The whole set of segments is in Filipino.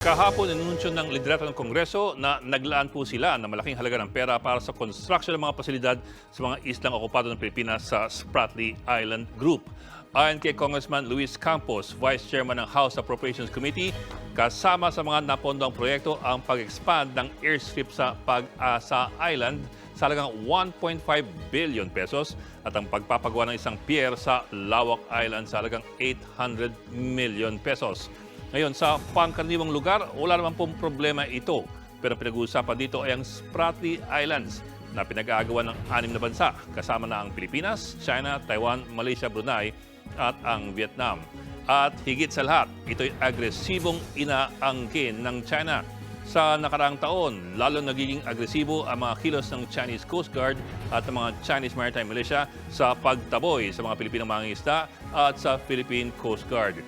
Kahapon, inunsyo ng liderato ng Kongreso na naglaan po sila ng malaking halaga ng pera para sa construction ng mga pasilidad sa mga islang okupado ng Pilipinas sa Spratly Island Group. Ayon kay Congressman Luis Campos, Vice Chairman ng House Appropriations Committee, kasama sa mga napondong proyekto ang pag-expand ng airstrip sa Pag-asa Island sa halagang 1.5 billion pesos at ang pagpapagawa ng isang pier sa Lawak Island sa halagang 800 million pesos. Ngayon, sa pangkaraniwang lugar, wala naman pong problema ito. Pero pinag-uusapan dito ay ang Spratly Islands na pinag-aagawa ng anim na bansa, kasama na ang Pilipinas, China, Taiwan, Malaysia, Brunei at ang Vietnam. At higit sa lahat, ito'y agresibong inaangkin ng China. Sa nakaraang taon, lalo nagiging agresibo ang mga kilos ng Chinese Coast Guard at ng mga Chinese Maritime Militia sa pagtaboy sa mga Pilipinong mangingisda at sa Philippine Coast Guard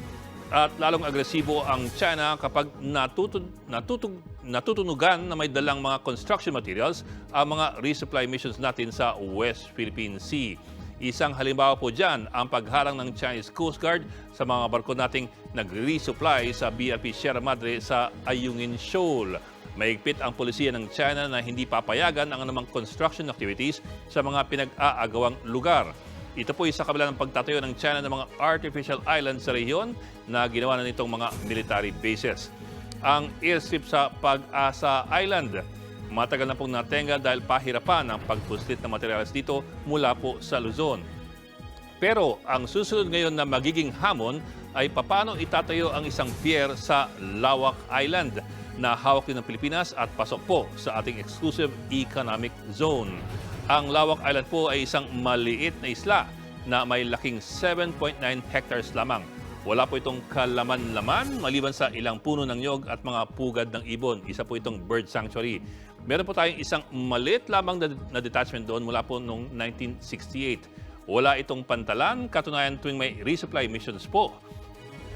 at lalong agresibo ang China kapag natutun, natutug, natutunugan na may dalang mga construction materials ang mga resupply missions natin sa West Philippine Sea. Isang halimbawa po dyan ang pagharang ng Chinese Coast Guard sa mga barko nating nag-resupply sa BRP Sierra Madre sa Ayungin Shoal. Maigpit ang polisiya ng China na hindi papayagan ang anumang construction activities sa mga pinag-aagawang lugar. Ito po sa kabila ng pagtatayo ng China ng mga artificial islands sa rehiyon na ginawa na nitong mga military bases. Ang airstrip sa Pag-asa Island, matagal na pong natenga dahil pahirapan ang pagpuslit ng materials dito mula po sa Luzon. Pero ang susunod ngayon na magiging hamon ay paano itatayo ang isang pier sa Lawak Island na hawak din ng Pilipinas at pasok po sa ating exclusive economic zone. Ang Lawak Island po ay isang maliit na isla na may laking 7.9 hectares lamang. Wala po itong kalaman-laman maliban sa ilang puno ng nyog at mga pugad ng ibon. Isa po itong bird sanctuary. Meron po tayong isang maliit lamang na, na detachment doon mula po noong 1968. Wala itong pantalan, katunayan tuwing may resupply missions po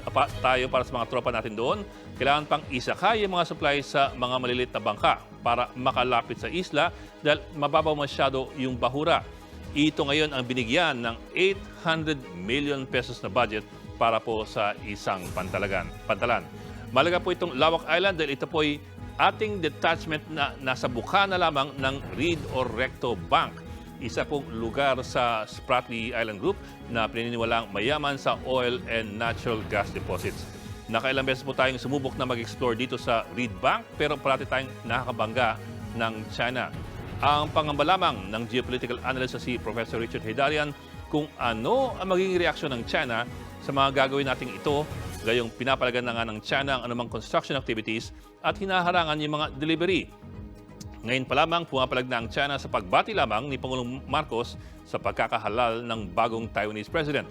pa, tayo para sa mga tropa natin doon, kailangan pang isakay yung mga supply sa mga malilit na bangka para makalapit sa isla dahil mababaw masyado yung bahura. Ito ngayon ang binigyan ng 800 million pesos na budget para po sa isang pantalagan, pantalan. Malaga po itong Lawak Island dahil ito po ay ating detachment na nasa bukana lamang ng Reed or Recto Bank isa pong lugar sa Spratly Island Group na pininiwalang mayaman sa oil and natural gas deposits. Nakailang beses po tayong sumubok na mag-explore dito sa Reed Bank pero parati tayong nakakabangga ng China. Ang pangamba lamang ng geopolitical analyst na si Professor Richard Hidarian kung ano ang magiging reaksyon ng China sa mga gagawin nating ito, gayong pinapalagan na nga ng China ang anumang construction activities at hinaharangan yung mga delivery ngayon pa lamang pumapalag na ang China sa pagbati lamang ni Pangulong Marcos sa pagkakahalal ng bagong Taiwanese president.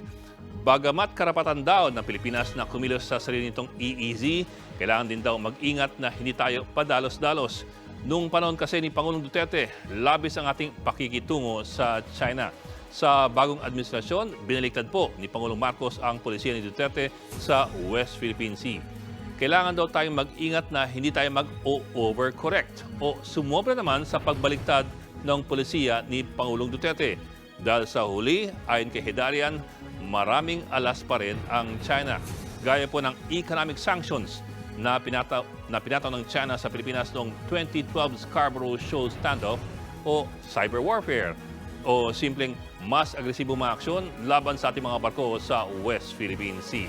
Bagamat karapatan daw ng Pilipinas na kumilos sa sarili nitong EEZ, kailangan din daw mag-ingat na hindi tayo padalos-dalos. Noong panahon kasi ni Pangulong Duterte, labis ang ating pakikitungo sa China. Sa bagong administrasyon, binaliktad po ni Pangulong Marcos ang polisiya ni Duterte sa West Philippine Sea kailangan daw tayong mag-ingat na hindi tayo mag-overcorrect o sumobra naman sa pagbaliktad ng polisiya ni Pangulong Duterte. Dahil sa huli, ayon kay Hidarian, maraming alas pa rin ang China. Gaya po ng economic sanctions na pinataw, na pinataw ng China sa Pilipinas noong 2012 Scarborough Shoal standoff o cyber warfare o simpleng mas agresibo mga aksyon laban sa ating mga barko sa West Philippine Sea.